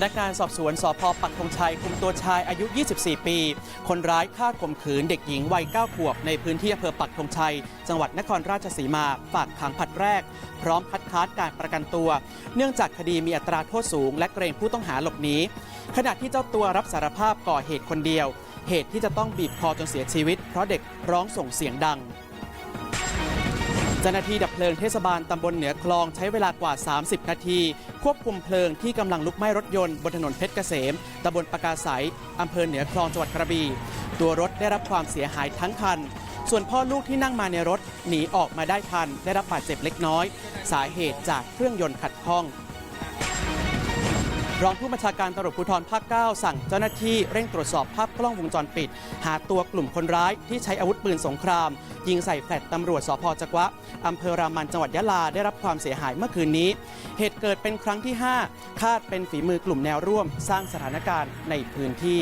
พนักงานสอบสวนสพปักธงชัยคุมตัวชายอายุ 24 ปี คนร้ายฆ่าข่มขืนเด็กหญิงวัย 9 ขวบ ในพื้นที่อำเภอปักธงชัย จังหวัดนครราชสีมาฝากขังผัดแรก พร้อมคัดค้านการประกันตัว เนื่องจากคดีมีอัตราโทษสูง และเกรงผู้ต้องหาหลบหนีขณะที่เจ้าตัวรับสารภาพก่อเหตุคนเดียว เหตุที่จะต้องบีบคอจนเสียชีวิต เพราะเด็กร้องส่งเสียงดัง เจ้าหน้าที่ดับเพลิงเทศบาลตำบลเหนือคลองใช้เวลากว่า 30 นาที ควบคุมเพลิงที่กำลังลุกไหม้รถยนต์บนถนนเพชรเกษมตำบลปากาสายอำเภอเหนือคลองจังหวัดกระบี่ ตัวรถได้รับความเสียหายทั้งคัน ส่วนพ่อลูกที่นั่งมาในรถหนีออกมาได้ทัน ได้รับบาดเจ็บเล็กน้อย สาเหตุจากเครื่องยนต์ขัดข้อง รองผู้บัญชาการตำรวจภูธรภาค 9 สั่งเจ้าหน้าที่เร่งตรวจสอบภาพกล้องวงจรปิด หาตัวกลุ่มคนร้ายที่ใช้อาวุธปืนสงคราม ยิงใส่แฟลตตำรวจสพจักวะอำเภอรามันจังหวัดยะลาได้รับความเสียหายเมื่อคืนนี้ เหตุเกิดเป็นครั้งที่ 5 คาดเป็นฝีมือกลุ่มแนวร่วม สร้างสถานการณ์ในพื้นที่